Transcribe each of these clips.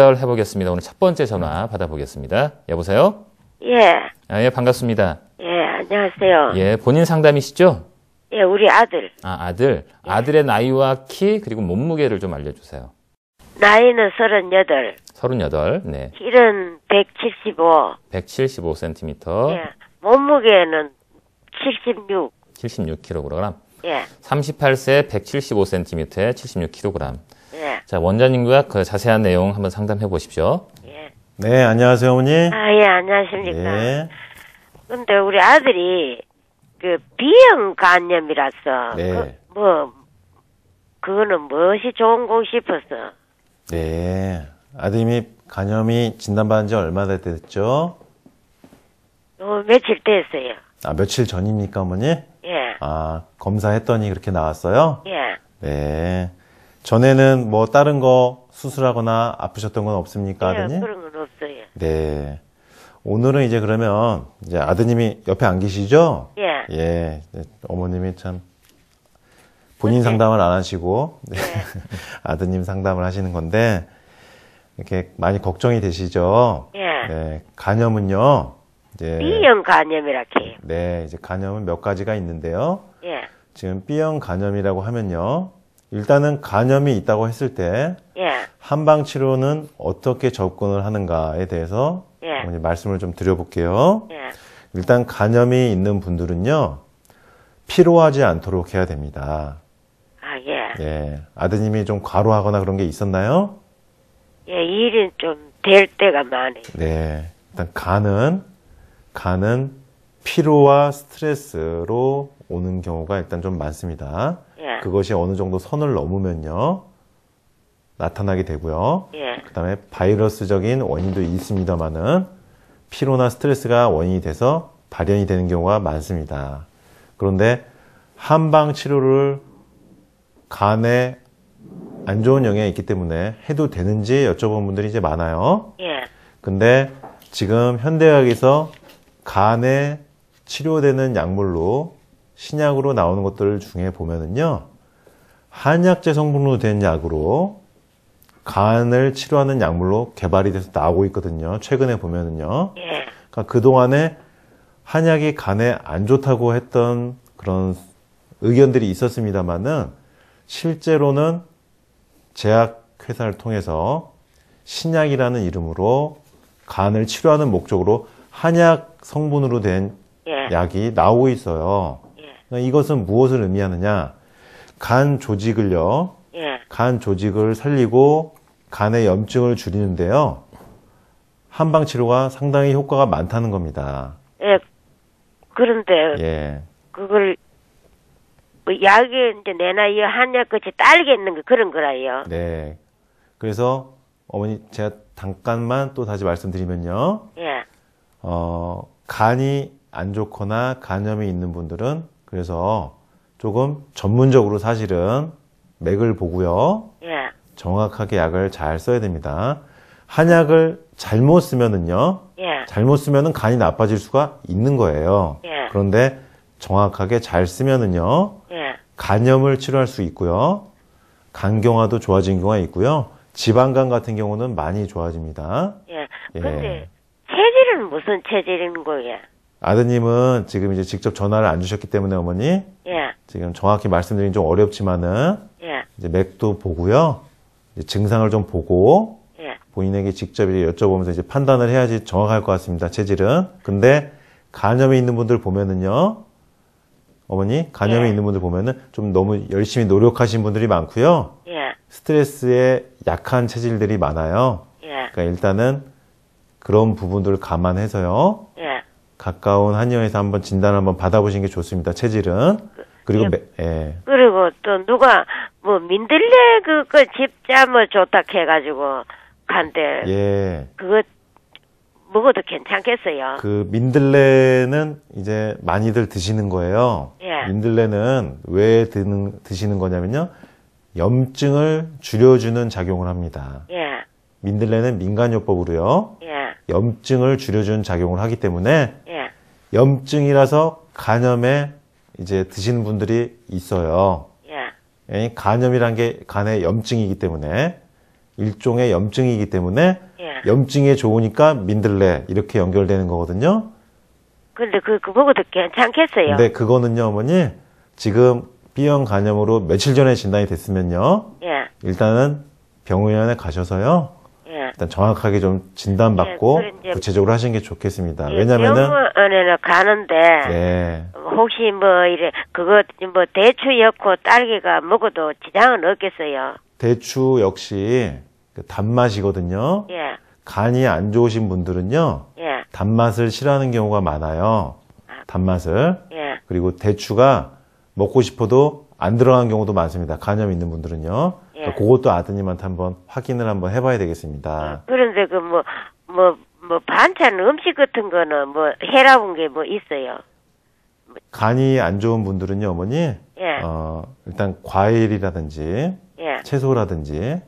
해 보겠습니다. 오늘 첫 번째 전화 받아보겠습니다. 여보세요? 예, 아, 예, 반갑습니다. 예, 안녕하세요. 예, 본인 상담이시죠? 예, 우리 아들. 아, 아들. 아들의 나이와 키, 그리고 몸무게를 좀 알려 주세요. 나이는 38, 38, 네. 키는 175, 175cm, 예, 몸무게는 76, 76kg. 예, 38세 175cm에 76kg. 예, 자, 원장님과 그 자세한 내용 한번 상담해 보십시오. 예. 네, 안녕하세요, 어머니. 아, 예, 안녕하십니까. 네. 근데 우리 아들이 그 비형 간염이라서, 네. 그, 뭐, 그거는 무엇이 좋은 거 싶어서, 네. 아드님이 간염이 진단받은 지 얼마나 됐죠? 요 며칠 됐어요. 아, 며칠 전입니까, 어머니? 예, 아, 검사했더니 그렇게 나왔어요? 예. 네. 전에는 뭐 다른 거 수술하거나 아프셨던 건 없습니까, 예, 아드님? 그런 건 없어요. 네. 오늘은 이제 그러면 이제 아드님이 옆에 안 계시죠? 예, 예. 네, 어머님이 참 본인 상담을 안 하시고 네. 아드님 상담을 하시는 건데 이렇게 많이 걱정이 되시죠? 예. 네. 간염은요. 이제 B형 간염이라 해요. 네, 이제 간염은 몇 가지가 있는데요. 예, 지금 B형 간염이라고 하면요. 일단은 간염이 있다고 했을 때 예, 한방 치료는 어떻게 접근을 하는가에 대해서 예. 어머니 말씀을 좀 드려볼게요. 예. 일단 간염이 있는 분들은요. 피로하지 않도록 해야 됩니다. 아, 예. 예. 아드님이 좀 과로하거나 그런 게 있었나요? 예, 일이 좀 될 때가 많아요. 네. 일단 간은 간은 피로와 스트레스로 오는 경우가 일단 좀 많습니다. 예. 그것이 어느 정도 선을 넘으면요. 나타나게 되고요. 예, 그다음에 바이러스적인 원인도 있습니다만은 피로나 스트레스가 원인이 돼서 발현이 되는 경우가 많습니다. 그런데 한방 치료를 간에 안 좋은 영향이 있기 때문에 해도 되는지 여쭤본 분들이 이제 많아요. 예, 근데 지금 현대의학에서 간에 치료되는 약물로 신약으로 나오는 것들 중에 보면은요. 한약재 성분으로 된 약으로 간을 치료하는 약물로 개발이 돼서 나오고 있거든요. 최근에 보면은요. 예, 그러니까 그동안에 한약이 간에 안 좋다고 했던 그런 의견들이 있었습니다만은 실제로는 제약회사를 통해서 신약이라는 이름으로 간을 치료하는 목적으로 한약 성분으로 된 예, 약이 나오고 있어요. 예, 그러니까 이것은 무엇을 의미하느냐? 간 조직을요, 예, 간 조직을 살리고 간의 염증을 줄이는데요. 한방 치료가 상당히 효과가 많다는 겁니다. 예. 그런데 예. 그걸 뭐 약에 이제 내나 이 한약 같이 딸게 있는 거 그런 거라요. 네. 그래서 어머니 제가 잠깐만 또 다시 말씀드리면요. 예, 어, 간이 안 좋거나 간염이 있는 분들은 그래서 조금 전문적으로 사실은 맥을 보고요. 예, 정확하게 약을 잘 써야 됩니다. 한약을 잘못 쓰면은요. 예, 잘못 쓰면은 간이 나빠질 수가 있는 거예요. 예. 그런데 정확하게 잘 쓰면은요. 예, 간염을 치료할 수 있고요. 간경화도 좋아진 경우가 있고요. 지방간 같은 경우는 많이 좋아집니다. 예. 예. 근데 체질은 무슨 체질인 거예요? 아드님은 지금 이제 직접 전화를 안 주셨기 때문에 어머니 예, 지금 정확히 말씀드리긴 좀 어렵지만은 예, 이제 맥도 보고요. 이제 증상을 좀 보고 예, 본인에게 직접 이제 여쭤보면서 이제 판단을 해야지 정확할 것 같습니다. 체질은. 근데 간염이 있는 분들 보면은요. 어머니, 간염이 예. 있는 분들 보면은 좀 너무 열심히 노력하신 분들이 많고요. 예, 스트레스에 약한 체질들이 많아요. 예, 그러니까 일단은 그런 부분들을 감안해서요. 예. 가까운 한의원에서 한번 진단을 한번 받아보시는 게 좋습니다. 체질은. 그리고 예. 매- 예. 그리고 또 누가 뭐 민들레 그거 집자 뭐 좋다 해가지고 간대 예. 그거 먹어도 괜찮겠어요. 그 민들레는 이제 많이들 드시는 거예요. 예. 민들레는 왜 드는, 드시는 거냐면요. 염증을 줄여주는 작용을 합니다. 예, 민들레는 민간요법으로요. 예, 염증을 줄여주는 작용을 하기 때문에 예, 염증이라서 간염에 이제 드시는 분들이 있어요. 예, 예, 간염이란 게 간의 염증이기 때문에 일종의 염증이기 때문에 예. 염증에 좋으니까 민들레 이렇게 연결되는 거거든요. 근데 그, 그 먹어도 괜찮겠어요? 근데 그거는요, 어머니, 지금 B형 간염으로 며칠 전에 진단이 됐으면요, 예, 일단은 병원에 가셔서요, 예. 일단 정확하게 좀 진단받고 예, 구체적으로 하시는 게 좋겠습니다. 예, 왜냐면은, 병원에는 가는데, 네, 혹시 뭐, 이래, 그거, 뭐, 대추 였고 딸기가 먹어도 지장은 없겠어요? 대추 역시 그 단맛이거든요. 예, 간이 안 좋으신 분들은요, 예, 단맛을 싫어하는 경우가 많아요. 단맛을. 예. 그리고 대추가 먹고 싶어도 안 들어간 경우도 많습니다. 간염 있는 분들은요. 예. 그러니까 그것도 아드님한테 한번 확인을 한번 해봐야 되겠습니다. 그런데 그 뭐, 뭐, 뭐, 반찬 음식 같은 거는 뭐, 해라운 게 뭐 있어요? 간이 안 좋은 분들은요, 어머니, 예, 어, 일단 과일이라든지 예, 채소라든지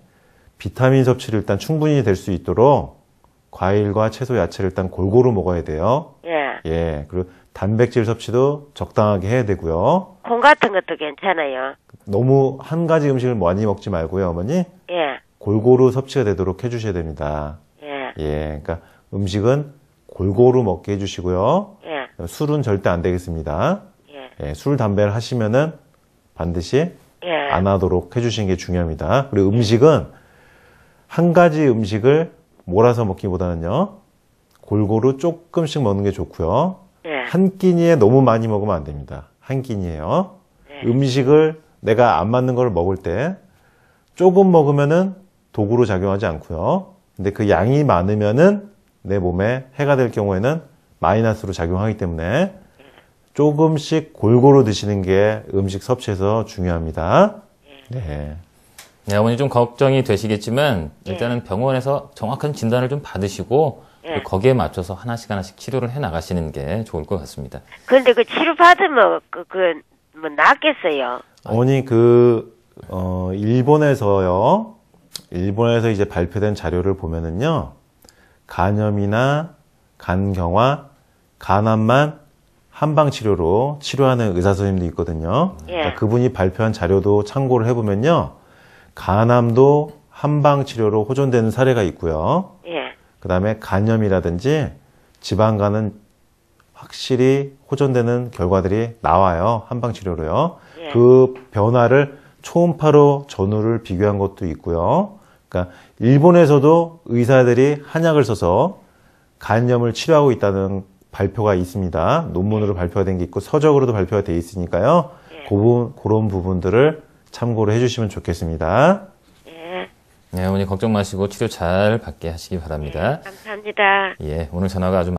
비타민 섭취를 일단 충분히 될 수 있도록 과일과 채소, 야채를 일단 골고루 먹어야 돼요. 예. 예, 그리고 단백질 섭취도 적당하게 해야 되고요. 콩 같은 것도 괜찮아요. 너무 한 가지 음식을 많이 먹지 말고요, 어머니. 예, 골고루 섭취가 되도록 해주셔야 됩니다. 예, 예, 그러니까 음식은 골고루 먹게 해주시고요. 예, 술은 절대 안 되겠습니다. 예, 예, 술, 담배를 하시면은 반드시 예. 안 하도록 해주시는 게 중요합니다. 그리고 음식은 한 가지 음식을 몰아서 먹기보다는요, 골고루 조금씩 먹는 게 좋고요. 예, 한 끼니에 너무 많이 먹으면 안 됩니다. 한 끼니에요. 네. 음식을 내가 안 맞는 걸 먹을 때 조금 먹으면은 독으로 작용하지 않고요. 근데 그 양이 많으면은 내 몸에 해가 될 경우에는 마이너스로 작용하기 때문에 조금씩 골고루 드시는 게 음식 섭취에서 중요합니다. 네. 네, 어머니 좀 걱정이 되시겠지만 일단은 병원에서 정확한 진단을 좀 받으시고 예. 거기에 맞춰서 하나씩 하나씩 치료를 해 나가시는 게 좋을 것 같습니다. 근데 그 치료 받으면 그, 그, 뭐, 낫겠어요? 어머니 그 어, 일본에서요. 일본에서 이제 발표된 자료를 보면은요. 간염이나 간경화, 간암만 한방 치료로 치료하는 의사 선생님도 있거든요. 예. 그러니까 그분이 발표한 자료도 참고를 해보면요. 간암도 한방 치료로 호전되는 사례가 있고요. 예, 그 다음에 간염이라든지 지방간은 확실히 호전되는 결과들이 나와요. 한방 치료로요. 예. 그 변화를 초음파로 전후를 비교한 것도 있고요. 그러니까 일본에서도 의사들이 한약을 써서 간염을 치료하고 있다는 발표가 있습니다. 논문으로 발표가 된 게 있고 서적으로도 발표가 돼 있으니까요. 예. 그 그런 부분들을 참고로 해주시면 좋겠습니다. 예. 네, 어머니 걱정 마시고 치료 잘 받게 하시기 바랍니다. 감사합니다. 예, 오늘 전화가 아주